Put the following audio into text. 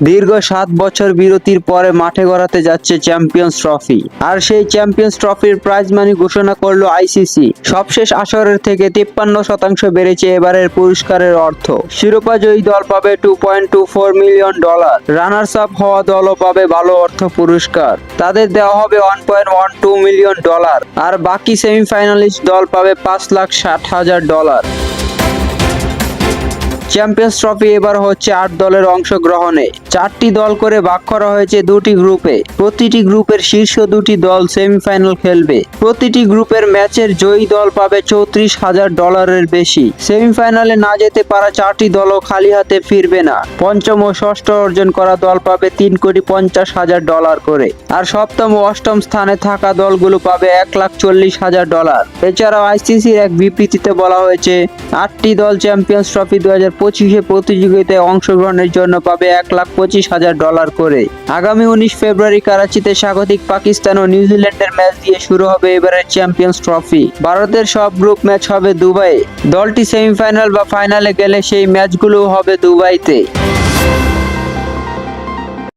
দীর্ঘ সাত বছর বিরতির পরে মাঠে গড়াতে যাচ্ছে চ্যাম্পিয়ন্স ট্রফি। আর সেই চ্যাম্পিয়ন্স ট্রফির প্রাইজ মানি ঘোষণা করল আইসিসি সবশেষ আসরের থেকে তিপ্পান্ন শতাংশ বেড়েছে এবারের পুরস্কারের অর্থ। শিরোপা জয়ী দল পাবে two point two four million dollar runners up হওয়া দলও পাবে ভালো অর্থ পুরস্কার। তাদের দেওয়া হবে one point one two million dollar আর বাকি সেমিফাইনালিস্ট দল পাবে পাঁচ লাখ ষাট হাজার ডলার চ্যাম্পিয়ন্স ট্রফি এবার হচ্ছে আট দলের অংশগ্রহণে। চারটি দল করে ভাগ করা হয়েছে দুটি গ্রুপে। প্রতিটি গ্রুপের শীর্ষ দুটি দল সেমিফাইনাল খেলবে। প্রতিটি গ্রুপের ম্যাচের জয়ী দল পাবে চৌত্রিশ হাজার ডলারের বেশি। সেমিফাইনালে না যেতে পারা চারটি দলও খালি হাতে ফিরবে না। পঞ্চম ও ষষ্ঠ অর্জন করা দল পাবে তিন কোটি পঞ্চাশ হাজার ডলার করে। আর সপ্তম ও অষ্টম স্থানে থাকা দলগুলো পাবে এক লাখ চল্লিশ হাজার ডলার। এছাড়াও আইসিসির এক বিবৃতিতে বলা হয়েছে, আটটি দল চ্যাম্পিয়ন্স ট্রফি দু হাজার পঁচিশে প্রতিযোগিতায় অংশগ্রহণের জন্য পাবে এক লাখ পঁচিশ হাজার ডলার করে। আগামী উনিশ ফেব্রুয়ারি করাচিতে স্বাগতিক পাকিস্তান ও নিউজিল্যান্ডের ম্যাচ দিয়ে শুরু হবে এবারের চ্যাম্পিয়ন্স ট্রফি। ভারতের সব গ্রুপ ম্যাচ হবে দুবাই দলটি সেমিফাইনাল বা ফাইনালে গেলে সেই ম্যাচগুলো হবে দুবাইতে।